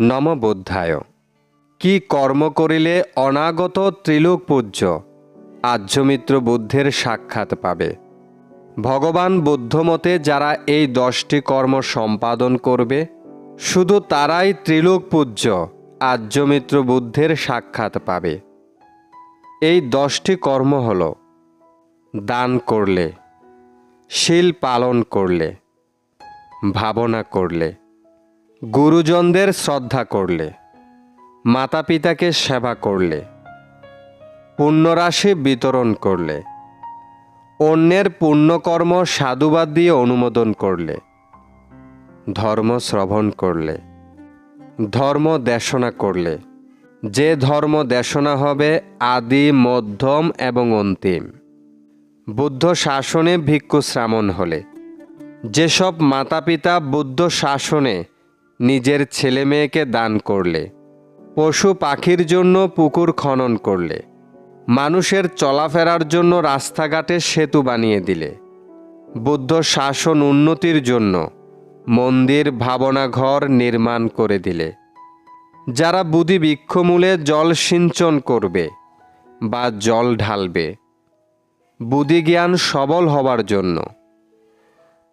নমবোধ্যায় কি কর্ম করিলে অনাগত ত্রিলোক পূজ্য, আর্যমিত্র বুদ্ধের সাক্ষাৎ পাবে। ভগবান বুদ্ধমতে যারা এই দশটি কর্ম সম্পাদন করবে, শুধু তারাই ত্রিলোক পূজ্য, আর্যমিত্র বুদ্ধের সাক্ষাৎ পাবে। এই দশটি কর্ম হল, দান করলে, শীল পালন করলে, ভাবনা করলে গুরুজনদের শ্রদ্ধা করলে মাতা পিতাকে সেবা করলে, পুণ্যরাশি বিতরণ করলে, অন্যের পুণ্যকর্ম সাধুবাদ দিয়ে অনুমোদন করলে, ধর্ম শ্রবণ করলে, ধর্ম দেশনা করলে, যে ধর্ম দেশনা হবে আদি, মধ্যম এবং অন্তিম। বুদ্ধ শাসনে ভিক্ষু শ্রামণ হলে, যেসব মাতা পিতা বুদ্ধ শাসনে নিজের ছেলে মেয়েকে দান করলে, পশু পাখির জন্য পুকুর খনন করলে, মানুষের চলাফেরার জন্য রাস্তাঘাটে সেতু বানিয়ে দিলে, বুদ্ধ শাসন উন্নতির জন্য মন্দির ভাবনা ঘর নির্মাণ করে দিলে। যারা বুদ্ধি বৃক্ষমূলে জল সিঞ্চন করবে বা জল ঢালবে বুদ্ধি জ্ঞান সবল হবার জন্য,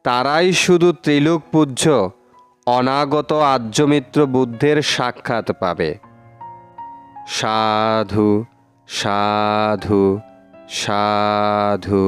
তারাই শুধু ত্রিলোক পূজ্য অনাগত আর্যমিত্র বুদ্ধের সাক্ষাৎ পাবে। সাধু সাধু সাধু।